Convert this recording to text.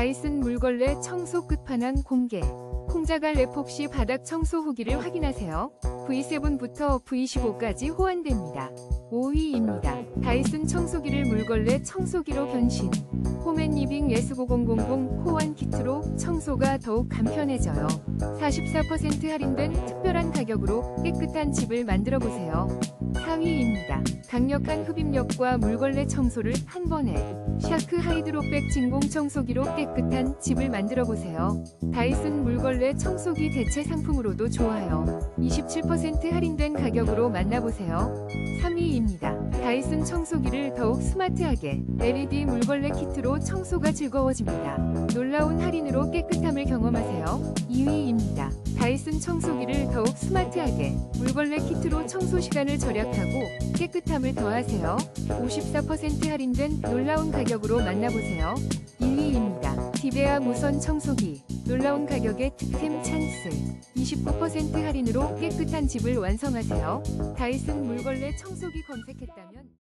다이슨 물걸레 청소 끝판왕 공개. 콩자갈 에폭시 바닥 청소 후기를 확인하세요. V7부터 V15까지 호환됩니다. 5위입니다. 다이슨 청소기를 물걸레 청소기로 변신. 홈앤리빙 S9000 호환 키트로 청소가 더욱 간편해져요. 44% 할인된 특별한 가격으로 깨끗한 집을 만들어 보세요. 4위입니다. 강력한 흡입력과 물걸레 청소를 한 번에 샤크 하이드로백 진공 청소기로 깨끗한 집을 만들어 보세요. 다이슨 물걸레 청소기 대체 상품으로도 좋아요. 27% 할인된 가격으로 만나보세요. 3위입니다. 다이슨 청소기를 더욱 스마트하게 LED 물걸레 키트로 청소가 즐거워집니다. 놀라운 할인으로 깨끗함을 경험하세요. 2위입니다. 다이슨 청소기를 더욱 스마트 하게 물걸레 키트로 청소 시간을 절약하고 깨끗함을 더하세요. 54% 할인된 놀라운 가격으로 만나보세요. 2위입니다. 디베아 무선 청소기 놀라운 가격의 득템 찬스 29% 할인으로 깨끗한 집을 완성하세요. 다이슨 물걸레 청소기 검색했다면